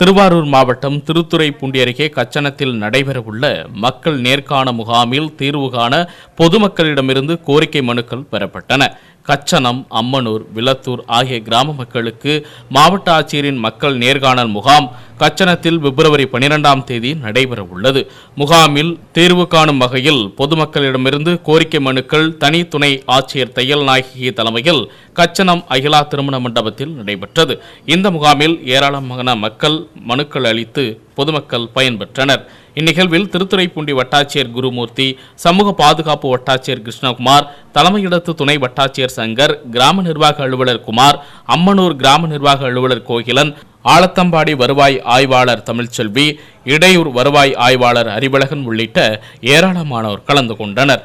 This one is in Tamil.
திருவாரூர் மாவட்டம் திருத்துறைப்பூண்டி அருகே கச்சனத்தில் நடைபெறவுள்ள மக்கள் நேர்காண முகாமில் தீர்வு காண பொதுமக்களிடமிருந்து கோரிக்கை மனுக்கள் பெறப்பட்டன. கச்சனம் அம்மனூர் விளத்தூர் ஆகிய கிராம மக்களுக்கு மாவட்ட ஆட்சியரின் மக்கள் நேர்காணல் முகாம் கச்சனத்தில் பிப்ரவரி பனிரெண்டாம் தேதி நடைபெற உள்ளது முகாமில் தீர்வு காணும் வகையில் பொதுமக்களிடமிருந்து கோரிக்கை மனுக்கள் தனி துணை ஆட்சியர் தையல் நாயகி தலைமையில் கச்சனம் அகிலா திருமண மண்டபத்தில் நடைபெற்றது. இந்த முகாமில் ஏராளமான மக்கள் மனுக்கள் அளித்து பொதுமக்கள் பயன்பெற்றனர். இந்நிகழ்வில் திருத்துறைப்பூண்டி வட்டாட்சியர் குருமூர்த்தி சமூக பாதுகாப்பு வட்டாட்சியர் கிருஷ்ணகுமார் தலைமையிடத்து துணை வட்டாட்சியர் சங்கர் கிராம நிர்வாக அலுவலர் குமார் அம்மனூர் கிராம நிர்வாக அலுவலர் கோகிலன் ஆலத்தம்பாடி வருவாய் ஆய்வாளர் தமிழ்ச்செல்வி இடையூர் வருவாய் ஆய்வாளர் அறிவழகன் உள்ளிட்ட ஏராளமானோர் கலந்து கொண்டனர்.